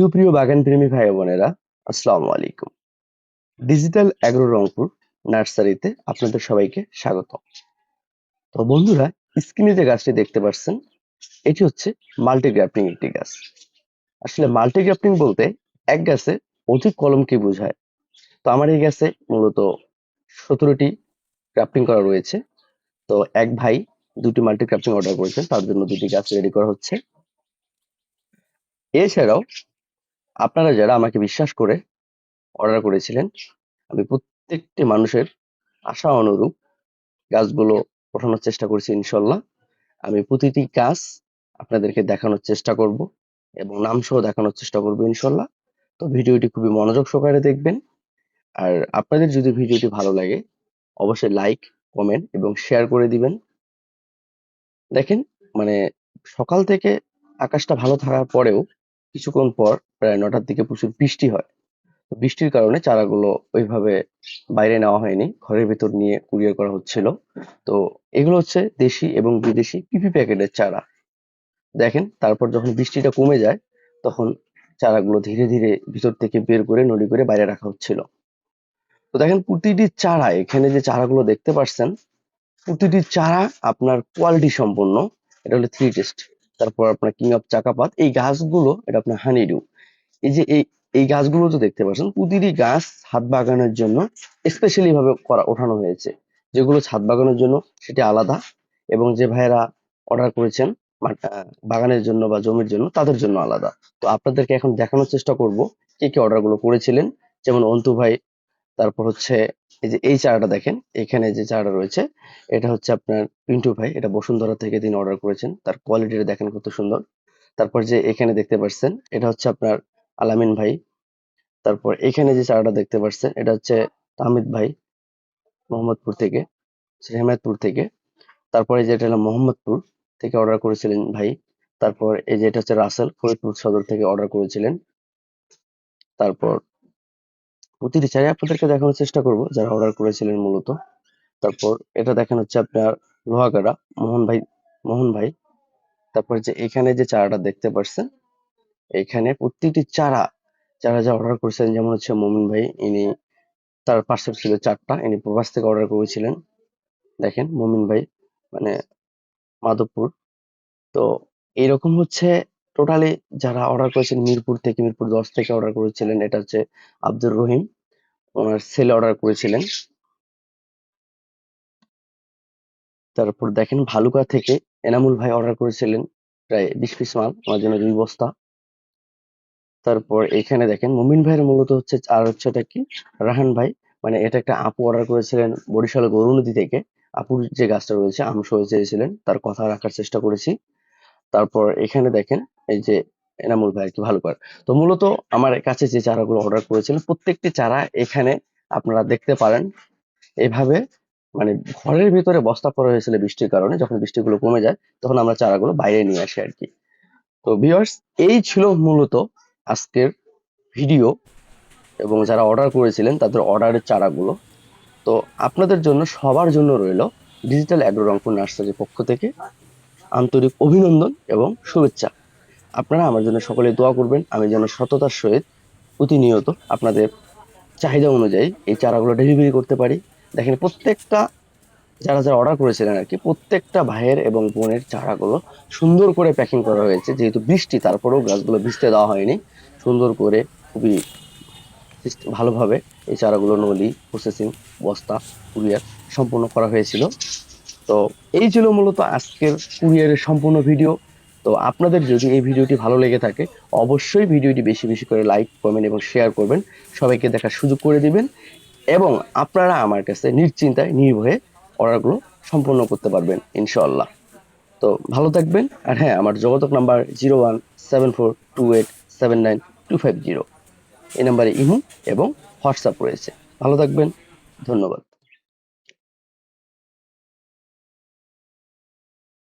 সুপ্রিয় বাগানপ্রেমী ভাই বোনেরা, আসসালামু আলাইকুম। ডিজিটাল অ্যাগ্রো রংপুর নার্সারিতে আপনাদের সবাইকে স্বাগত তো বন্ধুরা স্ক্রিনে যে গাছটি দেখতে পাচ্ছেন, এটি হচ্ছে মাল্টিগ্রাফটিং একটি গাছ। আসলে মাল্টিগ্রাফটিং বলতে এক গাছে অধিক কলমকে বোঝায়? তো আমার এই গাছে মূলত সতেরোটি গ্রাফটিং করা রয়েছে। তো এক ভাই দুটি মাল্টিগ্রাফটিং অর্ডার করেছেন তার জন্য দুটি গাছ রেডি করা হচ্ছে। এছাড়াও আপনারা যারা আমাকে বিশ্বাস করে অর্ডার করেছিলেন, আমি প্রত্যেকটি মানুষের আশা অনুরূপ গাছগুলো ওঠানোর চেষ্টা করছি ইনশাল্লাহ। আমি প্রতিটি গাছ আপনাদেরকে দেখানোর চেষ্টা করব এবং নাম সহ দেখানোর চেষ্টা করব ইনশাল্লাহ। তো ভিডিওটি খুবই মনোযোগ সহকারে দেখবেন। আর আপনাদের যদি ভিডিওটি ভালো লাগে, অবশ্যই লাইক কমেন্ট এবং শেয়ার করে দিবেন। দেখেন মানে সকাল থেকে আকাশটা ভালো থাকার পরেও কিছুক্ষণ পর প্রায় নটার দিকে প্রচুর বৃষ্টি হয়। বৃষ্টির কারণে চারাগুলো ওইভাবে বাইরে নেওয়া হয়নি। ঘরের ভেতর নিয়ে কুরিয়ার করা হচ্ছিল। তো এগুলো হচ্ছে দেশি এবং বিদেশি পিপি প্যাকেটের চারা। দেখেন, তারপর যখন বৃষ্টিটা কমে যায়, তখন চারাগুলো ধীরে ধীরে ভিতর থেকে বের করে নড়ি করে বাইরে রাখা হচ্ছিল। তো দেখেন, প্রতিটি চারা, এখানে যে চারাগুলো দেখতে পাচ্ছেন প্রতিটি চারা আপনার কোয়ালিটি সম্পন্ন। এটা হলো থ্রি টেস্ট তারপর আপনার কিং অফ চাকাপাত। এই গাছগুলো, এটা আপনার হানিডু এই যে এই এই গাছগুলো তো দেখতে পাচ্ছেন প্রতিটি গাছ ছাদ বাগানের জন্য স্পেশালি ভাবে করা ওঠানো হয়েছে। যেগুলো ছাদ বাগানের জন্য সেটি আলাদা এবং যে ভাইয়েরা অর্ডার করেছেন আহ, বাগানের জন্য বা জমির জন্য তাদের জন্য আলাদা। তো আপনাদেরকে এখন দেখানোর চেষ্টা করব কে কে অর্ডারগুলো করেছিলেন। যেমন অন্তু ভাই তারপর হচ্ছে এই যে এই চারাটা দেখেন এখানে যে চারাটা রয়েছে এটা হচ্ছে আপনার পিন্টু ভাই এটা বসুন্ধরা থেকে তিনি অর্ডার করেছেন। তার কোয়ালিটিটা দেখেন কত সুন্দর। তারপর যে এখানে দেখতে পাচ্ছেন এটা হচ্ছে আপনার আলামিন ভাই। তারপর এখানে যে চারাটা দেখতে পাচ্ছেন এটা হচ্ছে তাহমিদ ভাই, মোহাম্মদপুর থেকে হেমায়তপুর থেকে। তারপরে যেটা হলো মোহাম্মদপুর থেকে অর্ডার করেছিলেন ভাই। তারপর এই যে এটা হচ্ছে রাসেল, ফরিদপুর সদর থেকে অর্ডার করেছিলেন। তারপর প্রতিটি চাই আপনাদেরকে দেখানোর চেষ্টা করব, যারা অর্ডার করেছিলেন মূলত। তারপর এটা দেখেন হচ্ছে আপনার লোহাগাড়া, মোহন ভাই মোহন ভাই। তারপর যে এখানে যে চারাটা দেখতে পাচ্ছেন এখানে প্রত্যেকটি চারা, যারা যা অর্ডার করেছিলেন যেমন হচ্ছে মোমিন ভাই, ইনি তার পার্সেল ছিল চারটা, ইনি প্রবাস থেকে অর্ডার করেছিলেন। দেখেন, মোমিন ভাই মানে মাধবপুর। তো এরকম হচ্ছে টোটালি যারা অর্ডার করেছেন, মিরপুর থেকে, মিরপুর দশ থেকে অর্ডার করেছিলেন, এটা হচ্ছে আব্দুর রহিম। ওনার ছেলে অর্ডার করেছিলেন। তারপর দেখেন, ভালুকা থেকে এনামুল ভাই অর্ডার করেছিলেন, প্রায় বিশ পিস মাল আমার জন্য দুই বস্তা। তারপর এখানে দেখেন মুমিন ভাইয়ের মূলত হচ্ছে, আর হচ্ছে এটা কি? রাহান ভাই। মানে এটা একটা আপু অর্ডার করেছিলেন বরিশাল গরুনদী থেকে। আপুর যে গাছটা রয়েছে, আম সহ চেয়েছিলেন, তার কথা রাখার চেষ্টা করেছি। তারপর এখানে দেখেন, এই যে এনামুল ভাই আর কি, ভালো করে। তো মূলত আমার কাছে যে চারাগুলো অর্ডার করেছিলেন, প্রত্যেকটি চারা এখানে আপনারা দেখতে পারেন। এইভাবে মানে ঘরের ভিতরে বস্তা পড়া হয়েছিল বৃষ্টির কারণে, যখন বৃষ্টিগুলো কমে যায়, তখন আমরা চারাগুলো বাইরে নিয়ে আসি আর কি। তো ভিউয়ার্স এই ছিল মূলত আজকের ভিডিও এবং যারা অর্ডার করেছিলেন তাদের অর্ডারের চারাগুলো। তো আপনাদের জন্য সবার জন্য রইল ডিজিটাল অ্যাগ্রো রংপুর নার্সারির পক্ষ থেকে আন্তরিক অভিনন্দন এবং শুভেচ্ছা। আপনারা আমার জন্য সকলে দোয়া করবেন, আমি যেন সততার সহিত প্রতিনিয়ত আপনাদের চাহিদা অনুযায়ী এই চারাগুলো ডেলিভারি করতে পারি। দেখেন প্রত্যেকটা, যারা যারা অর্ডার করেছিলেন আর কি, প্রত্যেকটা ভাইয়ের এবং বোনের চারাগুলো সুন্দর করে প্যাকিং করা হয়েছে। যেহেতু বৃষ্টি, তারপরেও গাছগুলো ভিজতে দেওয়া হয়নি। সুন্দর করে খুবই ভালোভাবে এই চারাগুলো নলি প্রসেসিং বস্তা কুরিয়ার সম্পূর্ণ করা হয়েছিল। তো এই ছিল মূলত আজকের কুরিয়ারের সম্পূর্ণ ভিডিও তো আপনাদের যদি এই ভিডিওটি ভালো লেগে থাকে, অবশ্যই ভিডিওটি বেশি বেশি করে লাইক কমেন্ট এবং শেয়ার করবেন। সবাইকে দেখার সুযোগ করে দিবেন এবং আপনারা আমার কাছে নিশ্চিন্তায়, নির্ভয়ে অর্ডারগুলো সম্পূর্ণ করতে পারবেন, ইনশাআল্লাহ। তো ভালো থাকবেন। আর হ্যাঁ আমার যোগাযোগ number zero one seven four two eight seven nine two five zero এই নাম্বারে ইমো এবং হোয়াটসঅ্যাপ রয়েছে। ভালো থাকবেন। ধন্যবাদ।